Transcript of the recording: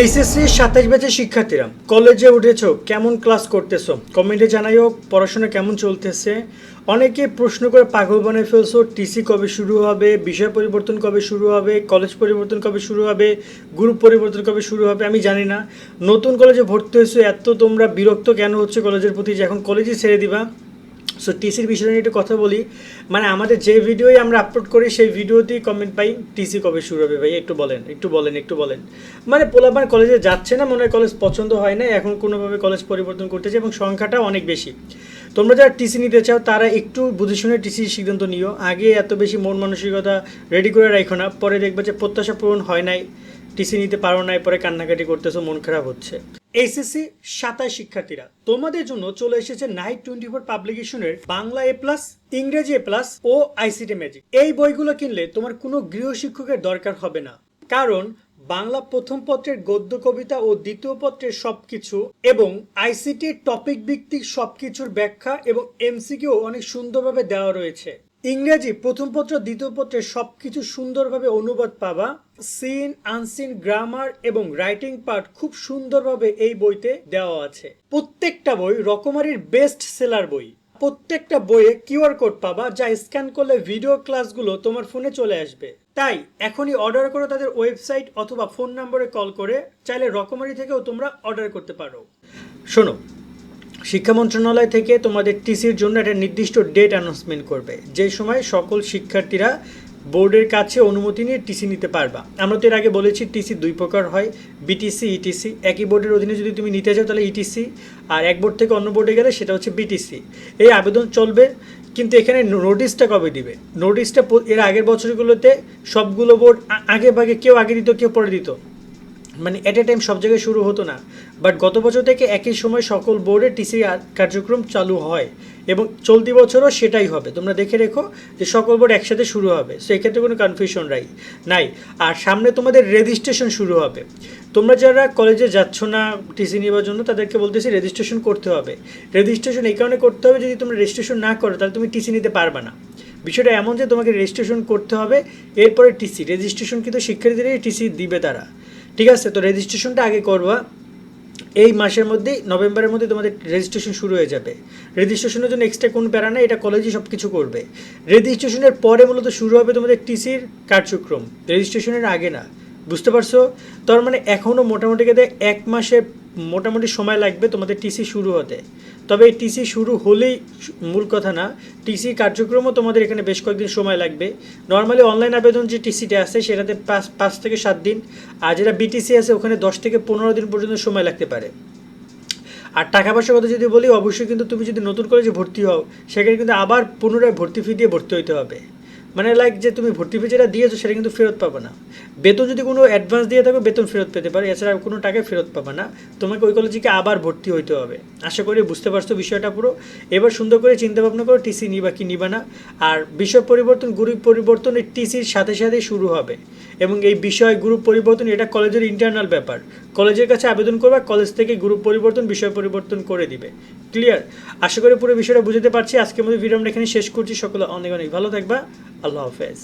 HSC সাতাশ ব্যাচের শিক্ষার্থীরা, কলেজে উঠেছো, কেমন ক্লাস করতেছো? কমেন্টে জানাইও, পড়াশোনা কেমন চলতেছে? অনেকে প্রশ্ন করে পাগল বানিয়ে ফেলছো টিসি কবে শুরু হবে, বিষয় পরিবর্তন কবে শুরু হবে কলেজ পরিবর্তন কবে শুরু হবে গ্রুপ পরিবর্তন কবে শুরু হবে, আমি জানি না। নতুন কলেজে ভর্তি হয়েছো, এত তোমরা বিরক্ত কেন হচ্ছে কলেজের প্রতি যে এখন কলেজই ছেড়ে দিবা? সো টিসির বিষয়ে নিয়ে একটু কথা বলি। মানে আমাদের যে ভিডিওই আমরা আপলোড করি, সেই ভিডিওতেই কমেন্ট পাই টিসি কবে শুরু হবে ভাই? একটু বলেন একটু বলেন একটু বলেন। মানে পোলাপান কলেজে যাচ্ছে না, মনে হয় কলেজ পছন্দ হয় না এখন কোনোভাবে কলেজ পরিবর্তন করতেছে এবং সংখ্যাটা অনেক বেশি। তোমরা যারা টিসি নিতে চাও, তারা একটু বুঝে শুনে টিসির সিদ্ধান্ত নিও। আগে এত বেশি মন মানসিকতা রেডি করে রাখো না, পরে দেখবে যে প্রত্যাশা পূরণ হয় নাই। টিসি নিতে পারো নাই, পরে কান্নাকাটি করতেছো, মন খারাপ হচ্ছে। এইচএসসি সাতাশ শিক্ষার্থীরা, তোমাদের জন্য চলে এসেছে নাইট টোয়েন্টি ফোর পাবলিকেশনের বাংলা এ প্লাস ইংরেজি এ প্লাস ও আইসিটি ম্যাজিক এই বইগুলো কিনলে তোমার কোনো গৃহ শিক্ষকের দরকার হবে না। কারণ বাংলা প্রথম পত্রের গদ্য কবিতা ও দ্বিতীয় পত্রের সবকিছু এবং আইসিটি টপিক ভিত্তিক সবকিছুর ব্যাখ্যা এবং এমসিকিউ অনেক সুন্দরভাবে দেওয়া রয়েছে। ইংরেজি প্রথম পত্র, দ্বিতীয় পত্রের সবকিছু সুন্দরভাবে অনুবাদ পাবা। সিন আনসিন গ্রামার এবং রাইটিং পার্ট খুব সুন্দরভাবে এই বইতে দেওয়া আছে। প্রত্যেকটা বই রকমারির বেস্ট সেলার বই। প্রত্যেকটা বইয়ে কিউআর কোড পাবা যা স্ক্যান করলে ভিডিও ক্লাসগুলো তোমার ফোনে চলে আসবে। তাই এখনই অর্ডার করো তাদের ওয়েবসাইট অথবা ফোন নম্বরে কল করে, চাইলে রকমারি থেকেও তোমরা অর্ডার করতে পারো। শোনো শিক্ষা মন্ত্রণালয় থেকে তোমাদের টিসির জন্য একটা নির্দিষ্ট ডেট অ্যানাউন্সমেন্ট করবে। যে সময় সকল শিক্ষার্থীরা বোর্ডের কাছে অনুমতি নিয়ে টিসি নিতে পারবা। আমরা তো এর আগে বলেছি টিসি দুই প্রকার হয় বিটিসি ইটিসি একই বোর্ডের অধীনে যদি তুমি নিতে চাও তাহলে ইটিসি আর এক বোর্ড থেকে অন্য বোর্ডে গেলে সেটা হচ্ছে বিটিসি এই আবেদন চলবে, কিন্তু এখানে নোটিশটা কবে দিবে? নোটিশটা এর আগের বছরগুলোতে সবগুলো বোর্ড আগে ভাগে কেউ আগে দিত, কেউ পরে দিত। মানে এট এ টাইম সব জায়গায় শুরু হতো না। বাট গত বছর থেকে একই সময় সকল বোর্ডে টিসি কার্যক্রম চালু হয় এবং চলতি বছরও সেটাই হবে। তোমরা দেখে রেখো যে সকল বোর্ড একসাথে শুরু হবে। সো এক্ষেত্রে কোনো কনফিউশন নাই নাই। আর সামনে তোমাদের রেজিস্ট্রেশন শুরু হবে। তোমরা যারা কলেজে যাচ্ছ না টিসি নেওয়ার জন্য, তাদেরকে বলতেছি রেজিস্ট্রেশন করতে হবে। রেজিস্ট্রেশন এই কারণে করতে হবে যদি তোমরা রেজিস্ট্রেশন না করো, তাহলে তুমি টিসি নিতে পারবে না। বিষয়টা এমন যে তোমাকে রেজিস্ট্রেশন করতে হবে, এরপরে টিসি রেজিস্ট্রেশন কিন্তু শিক্ষার্থীদেরই টিসি দিবে তারা। ঠিক আছে, তো রেজিস্ট্রেশনটা আগে করবা। এই মাসের মধ্যেই নভেম্বরের মধ্যে তোমাদের রেজিস্ট্রেশন শুরু হয়ে যাবে। রেজিস্ট্রেশনের জন্য এক্সট্রা কোন প্যারা না এটা কলেজে সব কিছু করবে। রেজিস্ট্রেশনের পরে মূলত শুরু হবে তোমাদের টিসির কার্যক্রম। রেজিস্ট্রেশনের আগে না, বুঝতে পারছ? তার মানে এখনও মোটামুটি গেলে এক মাসের মোটামুটি সময় লাগবে তোমাদের টিসি শুরু হতে। তবে এই টিসি শুরু হলেই মূল কথা না, টিসি কার্যক্রমও তোমাদের এখানে বেশ কয়েকদিন সময় লাগবে। নর্মালি অনলাইন আবেদন যে টিসিটা আছে, সেটাতে পাঁচ পাঁচ থেকে সাত দিন, আর যেটা বিটিসি আছে, ওখানে দশ থেকে পনেরো দিন পর্যন্ত সময় লাগতে পারে। আর টাকা পয়সার কথা যদি বলি, অবশ্যই কিন্তু তুমি যদি নতুন কলেজে ভর্তি হও, সেখানে কিন্তু আবার পুনরায় ভর্তি ফি দিয়ে ভর্তি হইতে হবে। মানে লাইক যে তুমি ভর্তি ফি যেটা দিয়েছ সেটা কিন্তু ফেরত পাবে না। বেতন যদি কোনো অ্যাডভান্স দিয়ে থাকো, বেতন ফেরত পেতে পারো। এছাড়া কোনো টাকা ফেরত পাবে না। তোমাকে ওই কলেজে আবার ভর্তি হইতে হবে। আশা করি বুঝতে পারছ বিষয়টা পুরো। এবার সুন্দর করে চিন্তা ভাবনা করো টিসি নিবা কি নিবা না। আর বিষয় পরিবর্তন গ্রুপ পরিবর্তন টিসির সাথে সাথে শুরু হবে। এবং এই বিষয় গ্রুপ পরিবর্তন, এটা কলেজের ইন্টারনাল ব্যাপার। কলেজের কাছে আবেদন করবা কলেজ থেকে গ্রুপ পরিবর্তন, বিষয় পরিবর্তন করে দিবে। ক্লিয়ার আশা করি পুরো বিষয়টা বুঝতে পারছি। আজকের মধ্যে ভিডিও আমরা এখানে শেষ করছি। সকলে অনেক অনেক ভালো থাকবা। আল্লাহ হাফেজ